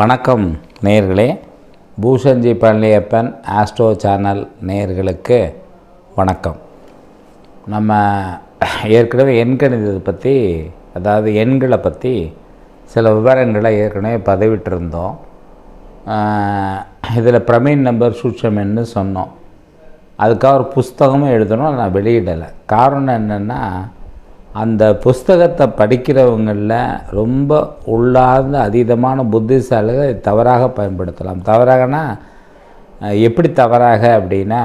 வணக்கம் நேர்களே பூஷன்ஜி Palaniappan astro channel நேர்களுக்கு வணக்கம். நம்ம ஏற்கனவே எண்கணிதத்தை பற்றி அதாவது எண்களை பற்றி சில விவரங்களை ஏற்கனவே பதிவிட்டிருந்தோம். இதில் பிரமீன் நம்பர் சூட்சமென்னு சொன்னோம். அதுக்காக ஒரு புஸ்தகமும் எழுதணும் நான் வெளியிடலை. காரணம் என்னென்னா அந்த புஸ்தகத்தை படிக்கிறவங்களில் ரொம்ப உள்ளார்ந்த அதீதமான புத்திசாலிகளை தவறாக பயன்படுத்தலாம். தவறாகனா எப்படி தவறாக அப்படின்னா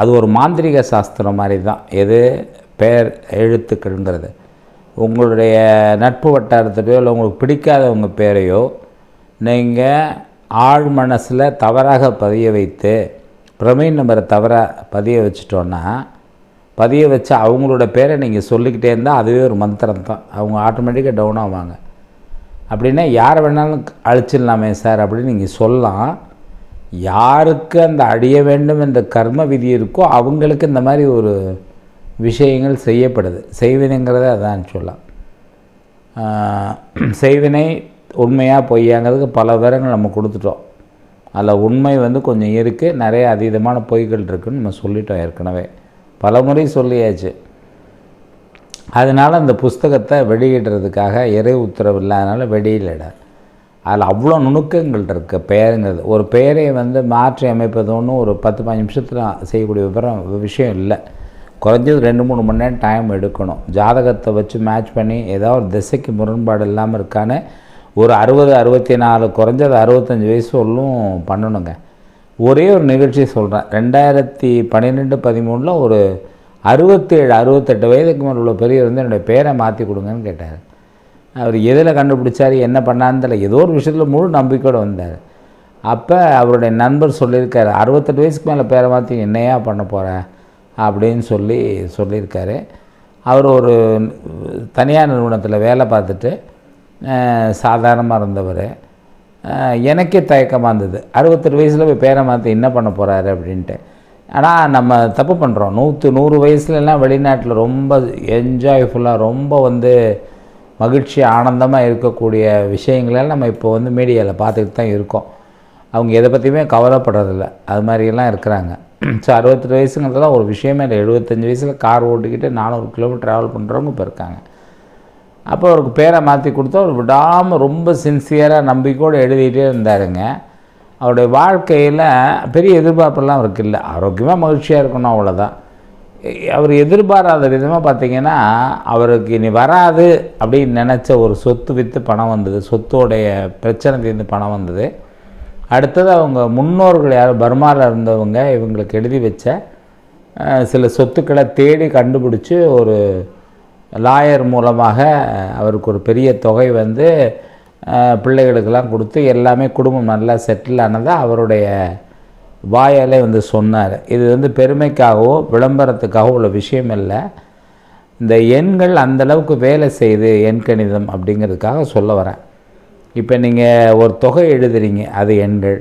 அது ஒரு மாந்திரிக சாஸ்திரம் மாதிரி தான் எது? பெயர் எழுத்துக்கள்ங்கிறது. உங்களுடைய நட்பு வட்டாரத்திலையோ இல்லை உங்களுக்கு பிடிக்காதவங்க பேரையோ நீங்கள் ஆழ் மனசில் தவறாக பதிய வைத்து பிரமீன் நம்பரை தவறாக பதிய வச்சிட்டோன்னா பதிய வச்சு அவங்களோட பேரை நீங்கள் சொல்லிக்கிட்டே இருந்தால் அதுவே ஒரு மந்திரம் தான். அவங்க ஆட்டோமேட்டிக்காக டவுன் ஆவாங்க. அப்படின்னா யாரை வேணாலும் அழிச்சிடலாமே சார் அப்படின்னு நீங்கள் சொல்லலாம். யாருக்கு அந்த அழிய வேண்டும் என்ற கர்ம விதி இருக்கோ அவங்களுக்கு இந்த மாதிரி ஒரு விஷயங்கள் செய்யப்படுது. செய்வினைங்கிறத அதான் சொல்லலாம். செய்வினை உண்மையாக பொய்யாங்கிறதுக்கு பல விவரங்கள் நம்ம கொடுத்துட்டோம். அதில் உண்மை வந்து கொஞ்சம் இருக்குது நிறைய அதீதமான பொய்கள் இருக்குதுன்னு நம்ம சொல்லிட்டோம் ஏற்கனவே. பலமுறை சொல்லியாச்சு. அதனால் அந்த புஸ்தகத்தை வெளியிடுறதுக்காக இறை உத்தரவு இல்லாதனால வெளியிட அதில் அவ்வளோ நுணுக்கங்கள் இருக்குது பெயருங்கிறது ஒரு பெயரை வந்து மாற்றி அமைப்பது ஒன்றும் ஒரு பத்து பதினஞ்சு நிமிஷத்தில் செய்யக்கூடிய விவரம் விஷயம் இல்லை. குறைஞ்சது ரெண்டு மூணு மணி நேரம் டைம் எடுக்கணும். ஜாதகத்தை வச்சு மேட்ச் பண்ணி ஏதாவது ஒரு திசைக்கு முரண்பாடு இல்லாமல் இருக்கான்னு ஒரு அறுபது அறுபத்தி நாலு குறைஞ்சது அறுபத்தஞ்சி வயசு வரலும் பண்ணணுங்க. ஒரே ஒரு நிகழ்ச்சி சொல்கிறேன் ரெண்டாயிரத்தி பன்னிரெண்டு பதிமூணில் ஒரு அறுபத்தேழு அறுபத்தெட்டு வயதுக்கு மேலே உள்ள பெரியவர் வந்து என்னுடைய பேரை மாற்றி கொடுங்கன்னு கேட்டார். அவர் எதில் கண்டுபிடிச்சார் என்ன பண்ணான்னு தெரியல. ஏதோ ஒரு விஷயத்தில் முழு நம்பிக்கையோடு வந்தார். அப்போ அவருடைய நண்பர் சொல்லியிருக்காரு அறுபத்தெட்டு வயசுக்கு மேலே பேரை மாற்றி என்னையா பண்ண போகிறேன் அப்படின்னு சொல்லி சொல்லியிருக்காரு. அவர் ஒரு தனியார் நிறுவனத்தில் வேலை பார்த்துட்டு சாதாரணமாக இருந்தவர். எனக்கே தயக்கமாக இருந்தது. அறுபத்தெட்டு வயசில் போய் பேரை மாற்றி என்ன பண்ண போகிறாரு அப்படின்ட்டு. ஆனால் நம்ம தப்பு பண்ணுறோம் நூற்று நூறு வயசுலலாம் வெளிநாட்டில் ரொம்ப என்ஜாய்ஃபுல்லாக ரொம்ப வந்து மகிழ்ச்சி ஆனந்தமாக இருக்கக்கூடிய விஷயங்களெல்லாம் நம்ம இப்போ வந்து மீடியாவில் பார்த்துக்கிட்டு தான் இருக்கோம். அவங்க எதை பற்றியுமே கவலைப்படுறதில்ல. அது மாதிரியெல்லாம் இருக்கிறாங்க. ஸோ அறுபத்தெட்டு வயசுங்கிறதுலாம் ஒரு விஷயமே இல்லை. எழுபத்தஞ்சி வயசில் கார் ஓட்டிக்கிட்டு நானூறு கிலோமீட்டர் ட்ராவல் பண்ணுறவங்க இப்போ இருக்காங்க. அப்போ அவருக்கு பேரை மாற்றி கொடுத்தா அவர் விடாமல் ரொம்ப சின்சியராக நம்பிக்கையோடு எழுதிட்டே இருந்தாருங்க. அவருடைய வாழ்க்கையில் பெரிய எதிர்பார்ப்பெல்லாம் அவருக்கு இல்லை. ஆரோக்கியமாக மகிழ்ச்சியாக இருக்கணும் அவ்வளோதான் அவர் எதிர்பாராத விதமாக பார்த்திங்கன்னா அவருக்கு இனி வராது அப்படின்னு நினச்ச ஒரு சொத்து விற்று பணம் வந்தது. சொத்தோடைய பிரச்சனை தீர்ந்து பணம் வந்தது. அடுத்தது அவங்க முன்னோர்கள் யார் பர்மாவில் இருந்தவங்க இவங்களுக்கு எழுதி வச்ச சில சொத்துக்களை தேடி கண்டுபிடிச்சி ஒரு லாயர் மூலமாக அவருக்கு ஒரு பெரிய தொகை வந்து பிள்ளைகளுக்கெல்லாம் கொடுத்து எல்லாமே குடும்பம் நல்லா செட்டில் ஆனதாக அவருடைய வாயாலே வந்து சொன்னார். இது வந்து பெருமைக்காகவோ விளம்பரத்துக்காகவோ உள்ள விஷயம் இல்லை. இந்த எண்கள் அந்த அளவுக்கு வேலை செய்யுது எண் கணிதம் அப்படிங்கிறதுக்காக சொல்ல வரேன். இப்போ நீங்கள் ஒரு தொகை எழுதுறீங்க அது எண்கள்.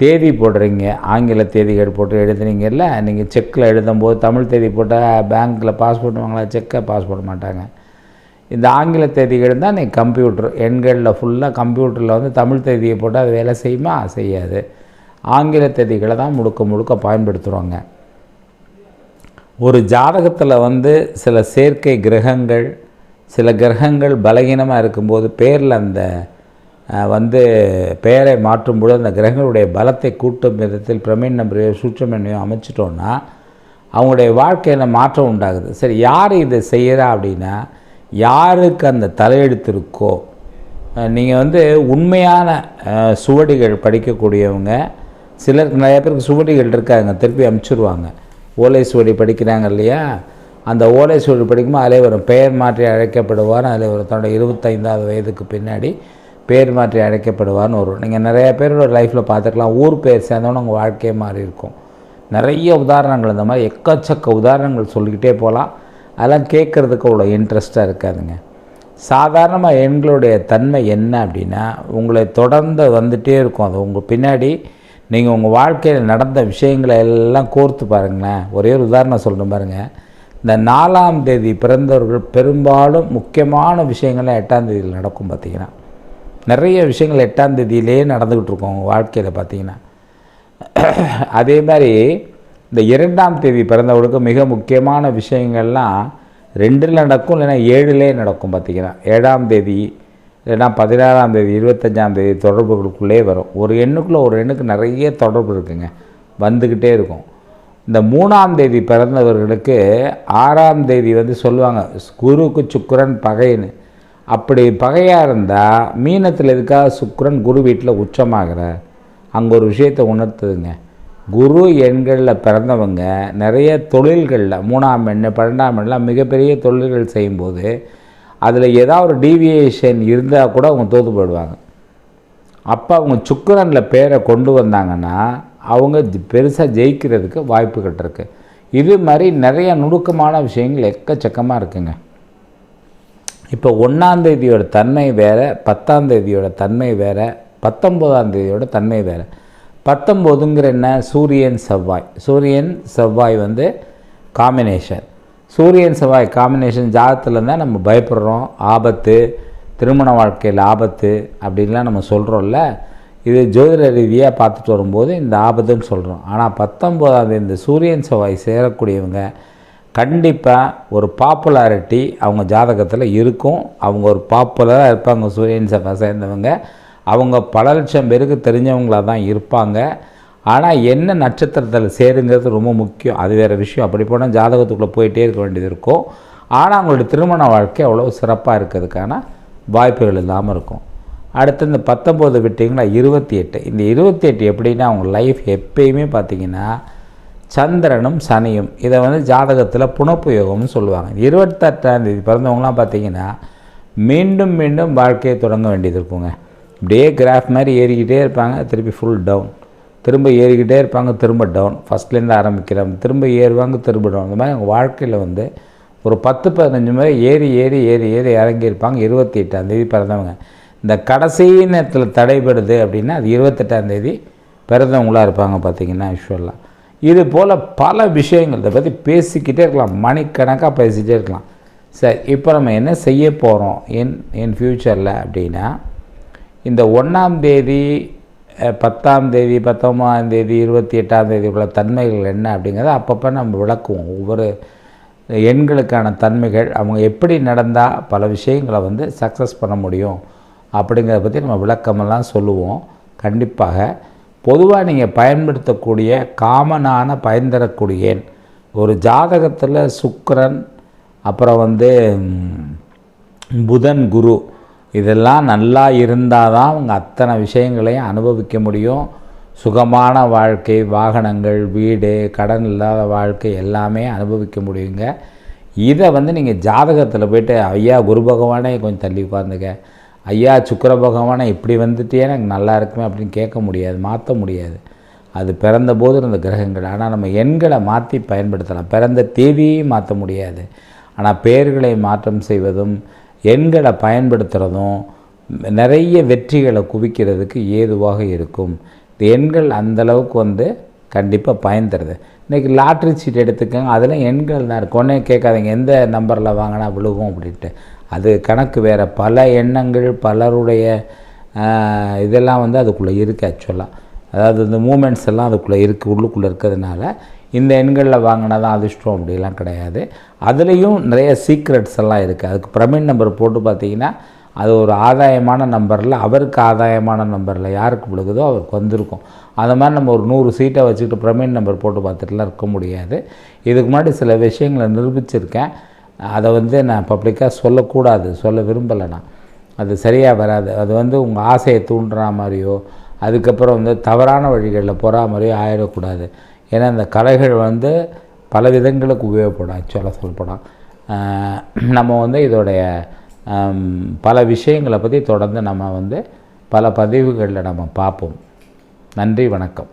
தேதி போடுறீங்க ஆங்கில தேதிகள் போட்டு எழுதுனீங்கல்ல நீங்கள் செக்கில் எழுதும்போது தமிழ் தேதி போட்டால் பேங்க்கில் பாஸ் பண்ணுவாங்களா செக்கை பாஸ் பண்ண மாட்டாங்க. இந்த ஆங்கில தேதிகள் தான் நீங்கள் கம்ப்யூட்டர் எண்களில் ஃபுல்லாக கம்ப்யூட்டரில் வந்து தமிழ் தேதியை போட்டால் அது வேலை செய்யுமா? செய்யாது. ஆங்கில தேதிகளை தான் முழுக்க முழுக்க பயன்படுத்துகிறோங்க ஒரு ஜாதகத்தில் வந்து சில செயற்கை கிரகங்கள் சில கிரகங்கள் பலகீனமாக இருக்கும்போது பேரில் அந்த வந்து பெயரை மாற்றும்போது அந்த கிரகங்களுடைய பலத்தை கூட்டும் விதத்தில் பிரமீன் நம்பரையோ சூட்சமெண்ணையோ அமைச்சிட்டோன்னா அவங்களுடைய வாழ்க்கையில் மாற்றம் உண்டாகுது. சரி யார் இதை செய்கிறா அப்படின்னா யாருக்கு அந்த தலையெழுத்து இருக்கோ நீங்கள் வந்து உண்மையான சுவடிகள் படிக்கக்கூடியவங்க சிலர் நிறைய பேருக்கு சுவடிகள் இருக்காங்க திருப்பி அனுப்பிச்சிடுவாங்க ஓலை சுவடி படிக்கிறாங்க இல்லையா? அந்த ஓலை சுவடி படிக்கும்போது அதிலே வரும் பெயர் மாற்றி அழைக்கப்படுவார். அதில் ஒரு தன்னோட இருபத்தைந்தாவது வயதுக்கு பின்னாடி பேர் மாற்றி அழைக்கப்படுவார்னு வரும் நீங்கள் நிறைய பேரோட லைஃப்பில் பார்த்துக்கலாம் ஊர் பேர் சேர்ந்தவொன்னே உங்கள் வாழ்க்கையே மாறி இருக்கும். நிறைய உதாரணங்கள் இந்த மாதிரி எக்கச்சக்க உதாரணங்கள் சொல்லிக்கிட்டே போகலாம். அதெல்லாம் கேட்குறதுக்கு அவ்வளோ இன்ட்ரெஸ்ட்டாக இருக்காதுங்க. சாதாரணமாக எண்களுடைய தன்மை என்ன அப்படின்னா உங்களை தொடர்ந்து வந்துகிட்டே இருக்கும். அது உங்கள் பின்னாடி நீங்கள் உங்கள் வாழ்க்கையில் நடந்த விஷயங்களை எல்லாம் கோர்த்து பாருங்களேன். ஒரே ஒரு உதாரணம் சொல்கிறேன் பாருங்கள் இந்த நாலாம் தேதி பிறந்தவர்கள் பெரும்பாலும் முக்கியமான விஷயங்கள்லாம் எட்டாம் தேதியில் நடக்கும் பார்த்திங்கன்னா நிறைய விஷயங்கள் எட்டாம் தேதியிலே நடந்துக்கிட்டு இருக்கோம் வாழ்க்கையில் பார்த்தீங்கன்னா. அதே மாதிரி இந்த இரண்டாம் தேதி பிறந்தவர்களுக்கு மிக முக்கியமான விஷயங்கள்லாம் ரெண்டில் நடக்கும் இல்லைன்னா ஏழுலே நடக்கும் பார்த்தீங்கன்னா. ஏழாம் தேதி இல்லைன்னா பதினாறாம் தேதி இருபத்தஞ்சாம் தேதி தொடர்புகளுக்குள்ளே வரும். ஒரு எண்ணுக்குள்ளே ஒரு எண்ணுக்கு நிறைய தொடர்பு இருக்குங்க. வந்துக்கிட்டே இருக்கும். இந்த மூணாம் தேதி பிறந்தவர்களுக்கு ஆறாம் தேதி வந்து சொல்லுவாங்க குருக்கு சுக்கரன் பகைன்னு. அப்படி பகையாக இருந்தால் மீனத்தில் எதுக்காக சுக்கரன் குரு வீட்டில் உச்சமாகிற? அங்கே ஒரு விஷயத்தை உணர்த்துதுங்க. குரு எண்களில் பிறந்தவங்க நிறைய தொழில்களில் மூணாம் எண்ணு பன்னெண்டாம் எண்ணெலாம் மிகப்பெரிய தொழில்கள் செய்யும்போது அதில் ஏதாவது ஒரு டீவியேஷன் இருந்தால் கூட அவங்க தோற்று போயிடுவாங்க. அப்போ அவங்க சுக்கரனில் பேரை கொண்டு வந்தாங்கன்னா அவங்க பெருசாக ஜெயிக்கிறதுக்கு வாய்ப்புகள் இருக்குது இது மாதிரி நிறைய நுணுக்கமான விஷயங்கள் எக்கச்சக்கமாக இருக்குங்க. இப்போ ஒன்றாந்தேதியோட தன்மை வேறு பத்தாந்தேதியோட தன்மை வேறு பத்தொம்போதாம் தேதியோட தன்மை வேறு. பத்தொம்போதுங்கிற என்ன? சூரியன் செவ்வாய். சூரியன் செவ்வாய் வந்து காம்பினேஷன் சூரியன் செவ்வாய் காம்பினேஷன் ஜாதகத்தில் இருந்தால் நம்ம பயப்படுறோம். ஆபத்து திருமண வாழ்க்கையில் ஆபத்து அப்படின்லாம் நம்ம சொல்கிறோம்ல இது ஜோதிட ரீதியாக பார்த்துட்டு வரும்போது இந்த ஆபத்துன்னு சொல்கிறோம் ஆனால் பத்தொம்போதாம் இந்த சூரியன் செவ்வாய் சேரக்கூடியவங்க கண்டிப்பாக ஒரு பாப்புலாரிட்டி அவங்க ஜாதகத்தில் இருக்கும். அவங்க ஒரு பாப்புலராக இருப்பாங்க. சூரியன் செவ்வாய் சேர்ந்தவங்க. அவங்க பல லட்சம் பேருக்கு தெரிஞ்சவங்களாக தான் இருப்பாங்க. ஆனால் என்ன நட்சத்திரத்தில் சேருங்கிறது ரொம்ப முக்கியம். அது வேறு விஷயம். அப்படி போனால் ஜாதகத்துக்குள்ளே போயிட்டே இருக்க வேண்டியது இருக்கும். ஆனால் அவங்களுடைய திருமண வாழ்க்கை அவ்வளோ சிறப்பாக இருக்கிறதுக்கான வாய்ப்புகள் இல்லாமல் இருக்கும். அடுத்து இந்த பத்தொம்போது விட்டிங்கன்னா இருபத்தி எட்டு. இந்த இருபத்தி எட்டு எப்படின்னா அவங்க லைஃப் எப்பயுமே பார்த்திங்கன்னா சந்திரனும் சனியும். இதை வந்து ஜாதகத்தில் புனப்புயோகம்னு சொல்லுவாங்க. இருபத்தெட்டாம் தேதி பிறந்தவங்களாம் பார்த்தீங்கன்னா மீண்டும் மீண்டும் வாழ்க்கையை தொடங்க வேண்டியது இருக்குங்க. இப்படியே கிராஃப் மாதிரி ஏறிக்கிட்டே இருப்பாங்க திருப்பி ஃபுல் டவுன் திரும்ப ஏறிக்கிட்டே இருப்பாங்க திரும்ப டவுன் ஃபஸ்ட்லேருந்து ஆரம்பிக்கிறாங்க திரும்ப ஏறுவாங்க திரும்ப டவுன் இந்த மாதிரி அவங்க வாழ்க்கையில் வந்து ஒரு பத்து பதினஞ்சு முறை ஏறி ஏறி ஏறி ஏறி இறங்கியிருப்பாங்க இருபத்தி எட்டாம் தேதி பிறந்தவங்க. இந்த கடைசி நேரத்தில் தடைபடுது அப்படின்னா அது இருபத்தெட்டாம் தேதி பிறந்தவங்களாக இருப்பாங்க பார்த்தீங்கன்னா யூஸ்வலாக இது போல் பல விஷயங்கள் இதை பற்றி பேசிக்கிட்டே இருக்கலாம். மணிக்கணக்காக பேசிகிட்டே இருக்கலாம். சரி இப்போ நம்ம என்ன செய்ய போகிறோம் என் என் ஃப்யூச்சரில் அப்படின்னா இந்த ஒன்றாம் தேதி பத்தாம் தேதி பத்தொம்பதாம் தேதி இருபத்தி எட்டாம் தேதி உள்ள தன்மைகள் என்ன அப்படிங்கிறத அப்பப்போ நம்ம விளக்குவோம். ஒவ்வொரு எண்களுக்கான தன்மைகள் அவங்க எப்படி நடந்தால் பல விஷயங்களை வந்து சக்ஸஸ் பண்ண முடியும் அப்படிங்கிறத பற்றி நம்ம விளக்கமெல்லாம் சொல்லுவோம். கண்டிப்பாக பொதுவாக நீங்கள் பயன்படுத்தக்கூடிய காமனான பயன் தரக்கூடிய ஒரு ஜாதகத்தில் சுக்கரன் அப்புறம் வந்து புதன் குரு இதெல்லாம் நல்லா இருந்தால் தான் அவங்க அத்தனை விஷயங்களையும் அனுபவிக்க முடியும். சுகமான வாழ்க்கை வாகனங்கள் வீடு கடன் இல்லாத வாழ்க்கை எல்லாமே அனுபவிக்க முடியுங்க. இதை வந்து நீங்கள் ஜாதகத்தில் போயிட்டு ஐயா குரு பகவானே கொஞ்சம் தள்ளி உட்காந்துங்க ஐயா சுக்கிர பகவானை இப்படி வந்துட்டே எனக்கு நல்லா இருக்குமே அப்படின்னு கேட்க முடியாது மாற்ற முடியாது. அது பிறந்த போது இருந்த கிரகங்கள். ஆனால் நம்ம எண்களை மாற்றி பயன்படுத்தலாம். பிறந்த தேவியையும் மாற்ற முடியாது. ஆனால் பெயர்களை மாற்றம் செய்வதும் எண்களை பயன்படுத்துகிறதும் நிறைய வெற்றிகளை குவிக்கிறதுக்கு ஏதுவாக இருக்கும். இந்த எண்கள் அந்த அளவுக்கு வந்து கண்டிப்பாக பயன் தருது. இன்றைக்கி லாட்ரி சீட் எடுத்துக்கோங்க. அதில் எண்கள் தான் இருக்கும். ஒன்றே கேட்காதீங்க எந்த நம்பரில் வாங்கினா விழுகும்? அப்படின்ட்டு. அது கணக்கு வேறு. பல எண்ணங்கள் பலருடைய இதெல்லாம் வந்து அதுக்குள்ளே இருக்குது ஆக்சுவலாக அதாவது இந்த மூமெண்ட்ஸ் எல்லாம் அதுக்குள்ளே இருக்குது உள்ளுக்குள்ளே இருக்கிறதுனால. இந்த எண்களில் வாங்கினா தான் அதிர்ஷ்டம் அப்படிலாம் கிடையாது. அதுலேயும் நிறைய சீக்ரெட்ஸ் எல்லாம் இருக்குது அதுக்கு பிரமின் நம்பர் போட்டு பார்த்தீங்கன்னா அது ஒரு ஆதாயமான நம்பரில் அவருக்கு ஆதாயமான நம்பரில் யாருக்கு விழுகுதோ அவருக்கு வந்திருக்கும். அந்த மாதிரி நம்ம ஒரு நூறு சீட்டை வச்சுக்கிட்டு பிரமின் நம்பர் போட்டு பார்த்துட்டுலாம் இருக்க முடியாது. இதுக்கு முன்னாடி சில விஷயங்களை நிரூபிச்சிருக்கேன். அதை வந்து நான் பப்ளிக்காக சொல்லக்கூடாது சொல்ல விரும்பலை நான். அது சரியாக வராது. அது வந்து உங்கள் ஆசையை தூண்டுற மாதிரியோ அதுக்கப்புறம் வந்து தவறான வழிகளில் போகிற மாதிரியோ ஆயிடக்கூடாது. ஏன்னா இந்த கலைகள் வந்து பல விதங்களுக்கு உபயோகப்படும். ஆக்சுவலாக சொல்லப்படும் நம்ம வந்து இதோடைய பல விஷயங்களை பற்றி தொடர்ந்து நம்ம வந்து பல பதிவுகளில் நம்ம பார்ப்போம். நன்றி வணக்கம்.